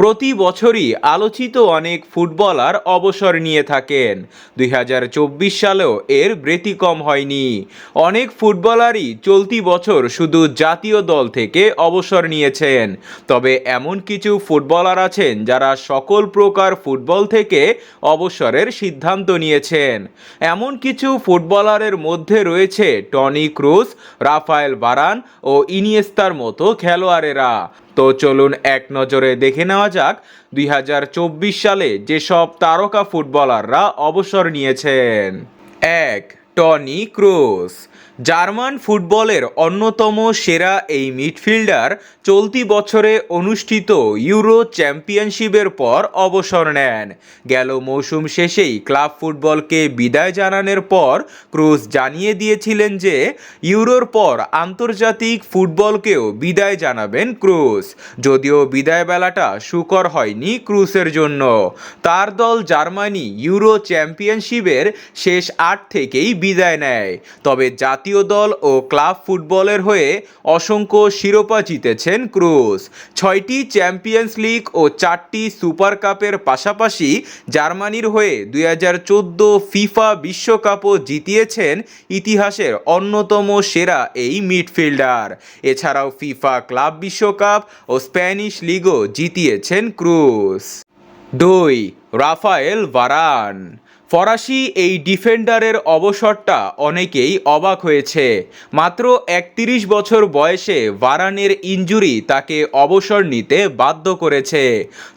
প্রতি বছরই আলোচিত অনেক ফুটবলার অবসর নিয়ে থাকেন। দুই হাজার চব্বিশ সালেও এর ব্যতিক্রম হয়নি। অনেক ফুটবলারই চলতি বছর শুধু জাতীয় দল থেকে অবসর নিয়েছেন। তবে এমন কিছু ফুটবলার আছেন যারা সকল প্রকার ফুটবল থেকে অবসরের সিদ্ধান্ত নিয়েছেন। এমন কিছু ফুটবলারের মধ্যে রয়েছে টনি ক্রুজ, রাফায়েল বারান ও ইনিয়েস্তার মতো খেলোয়াড়েরা। তো চলুন এক নজরে দেখে নেওয়া যাক, দুই হাজার চব্বিশ সালে যেসব তারকা ফুটবলাররা অবসর নিয়েছেন। এক টনি ক্রোস জার্মান ফুটবলের অন্যতম সেরা এই মিডফিল্ডার চলতি বছরে অনুষ্ঠিত ইউরো চ্যাম্পিয়নশিপের পর অবসর নেন। গেল মৌসুম শেষেই ক্লাব ফুটবলকে বিদায় জানানোর পর ক্রুজ জানিয়ে দিয়েছিলেন যে ইউরোর পর আন্তর্জাতিক ফুটবলকেও বিদায় জানাবেন ক্রুজ। যদিও বিদায় বেলাটা সুকর হয়নি ক্রুসের জন্য। তার দল জার্মানি ইউরো চ্যাম্পিয়নশিপের শেষ আট থেকেই বিদায় নেয়। তবে জাতীয় দল ও ক্লাব ফুটবলের হয়ে অসংখ্য শিরোপা জিতেছেন ক্রুজ। ছয়টি চ্যাম্পিয়ন্স লিগ ও চারটি সুপার কাপের পাশাপাশি জার্মানির হয়ে দুই হাজার চোদ্দ ফিফা বিশ্বকাপও জিতিয়েছেন ইতিহাসের অন্যতম সেরা এই মিডফিল্ডার। এছাড়াও ফিফা ক্লাব বিশ্বকাপ ও স্প্যানিশ লিগও জিতিয়েছেন ক্রুজ। দুই রাফায়েল ভারান। ফরাসি এই ডিফেন্ডারের অবসরটা অনেকেই অবাক হয়েছে। মাত্র একত্রিশ বছর বয়সে ভারানের ইঞ্জুরি তাকে অবসর নিতে বাধ্য করেছে।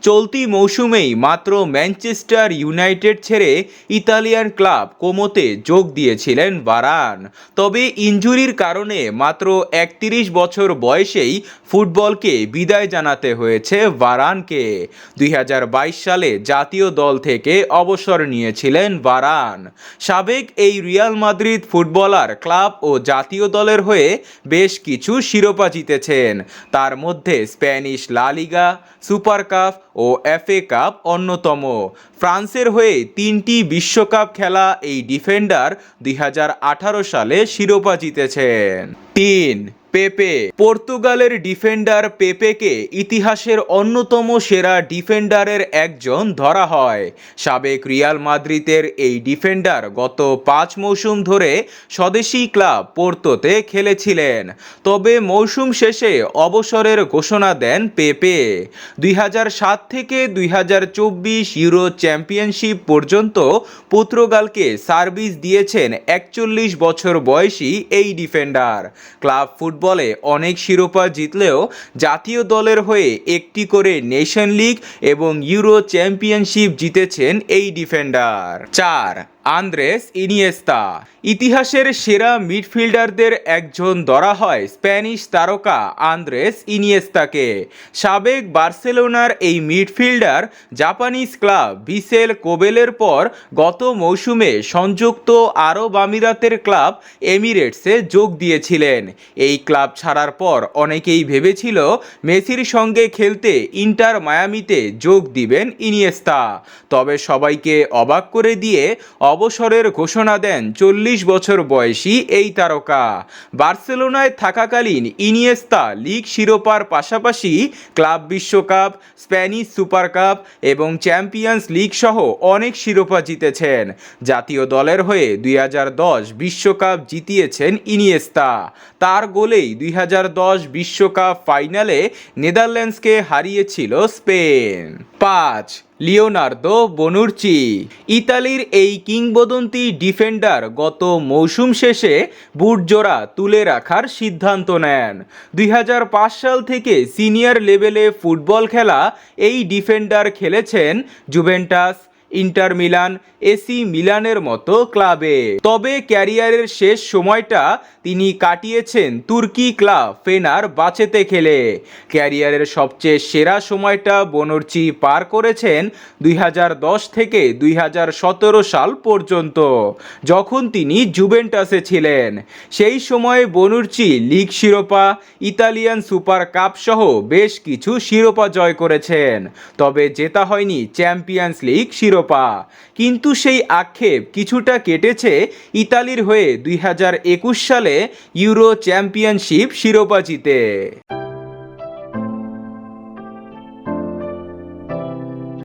চলতি মৌসুমেই মাত্র ম্যানচেস্টার ইউনাইটেড ছেড়ে ইতালিয়ান ক্লাব কোমোতে যোগ দিয়েছিলেন ভারান। তবে ইঞ্জুরির কারণে মাত্র একত্রিশ বছর বয়সেই ফুটবলকে বিদায় জানাতে হয়েছে ভারানকে। দুই হাজার বাইশ সালে জাতীয় দল থেকে অবসর নিয়েছিলেন বারান সাবেক এই রিয়াল মাদ্রিদ ফুটবলার ক্লাব ও জাতীয় দলের হয়ে বেশ কিছু শিরোপা জিতেছেন। তার মধ্যে Spanish La Liga, super cup ও এফএ কাপ অন্যতম। ফ্রান্সের হয়ে তিনটি বিশ্বকাপ খেলা এই ডিফেন্ডার দুই হাজার আঠারো সালে শিরোপা জিতেছেন। তিন পেপে। পর্তুগালের ডিফেন্ডার পেপেকে ইতিহাসের অন্যতম সেরা ডিফেন্ডারের একজন ধরা হয়। সাবেক রিয়াল মাদ্রিদের এই ডিফেন্ডার গত পাঁচ মৌসুম ধরে স্বদেশি ক্লাব পোর্তোতে খেলেছিলেন। তবে মৌসুম শেষে অবসরের ঘোষণা দেন পেপে। দুই থেকে দুই হাজার চব্বিশ ইউরো চ্যাম্পিয়নশিপ পর্যন্ত পর্তুগালকে সার্ভিস দিয়েছেন একচল্লিশ বছর বয়সী এই ডিফেন্ডার। ক্লাব ফুটবলে অনেক শিরোপা জিতলেও জাতীয় দলের হয়ে একটি করে নেশন লিগ এবং ইউরো চ্যাম্পিয়নশিপ জিতেছেন এই ডিফেন্ডার। চার আন্দ্রেস ইনিয়েস্তা। ইতিহাসের সেরা মিডফিল্ডারদের একজন ধরা হয় স্প্যানিশ তারকা আন্দ্রেস ইনিয়েস্তাকে। সাবেক বার্সেলোনার এই মিডফিল্ডার জাপানিজ ক্লাব ভিসেল কোবেলের পর গত মৌসুমে সংযুক্ত আরব আমিরাতের ক্লাব এমিরেটসে যোগ দিয়েছিলেন। এই ক্লাব ছাড়ার পর অনেকেই ভেবেছিল মেসির সঙ্গে খেলতে ইন্টার মায়ামিতে যোগ দিবেন ইনিয়েস্তা। তবে সবাইকে অবাক করে দিয়ে অবসরের ঘোষণা দেন চল্লিশ বছর বয়সী এই তারকা। বার্সেলোনায় থাকাকালীন ইনিয়েস্তা লিগ শিরোপার পাশাপাশি ক্লাব বিশ্বকাপ, স্প্যানিশ সুপার কাপ এবং চ্যাম্পিয়ন্স লিগ সহ অনেক শিরোপা জিতেছেন। জাতীয় দলের হয়ে দুই বিশ্বকাপ জিতিয়েছেন ইনিয়েস্তা। তার গোলেই দুই বিশ্বকাপ ফাইনালে নেদারল্যান্ডসকে হারিয়েছিল স্পেন। পাঁচ, লিওনার্দো বনুরচি। ইতালির এই কিংবদন্তি ডিফেন্ডার গত মৌসুম শেষে বুটজোড়া তুলে রাখার সিদ্ধান্ত নেন। দুই হাজার পাঁচ সাল থেকে সিনিয়র লেভেলে ফুটবল খেলা এই ডিফেন্ডার খেলেছেন জুভেন্টাস ইন্টার মিলান, এসি মিলানের মতো ক্লাবে। তবে ক্যারিয়ারের শেষ সময়টা তিনি কাটিয়েছেন তুর্কি ক্লাব ফেনার বাঁচেতে খেলে। ক্যারিয়ারের সবচেয়ে সেরা সময়টা বনর্চি পার করেছেন দুই হাজার দশ থেকে দুই হাজার সতেরো সাল পর্যন্ত, যখন তিনি জুভেন্টাসে ছিলেন। সেই সময়ে বনুর্চি লিগ শিরোপা, ইতালিয়ান সুপার কাপ সহ বেশ কিছু শিরোপা জয় করেছেন। তবে জেতা হয়নি চ্যাম্পিয়ন্স লিগ শিরোপা। কিন্তু সেই আক্ষেপ কিছুটা কেটেছে ইতালির হয়ে দুই হাজার একুশ সালে ইউরো চ্যাম্পিয়নশিপ শিরোপা জিতে।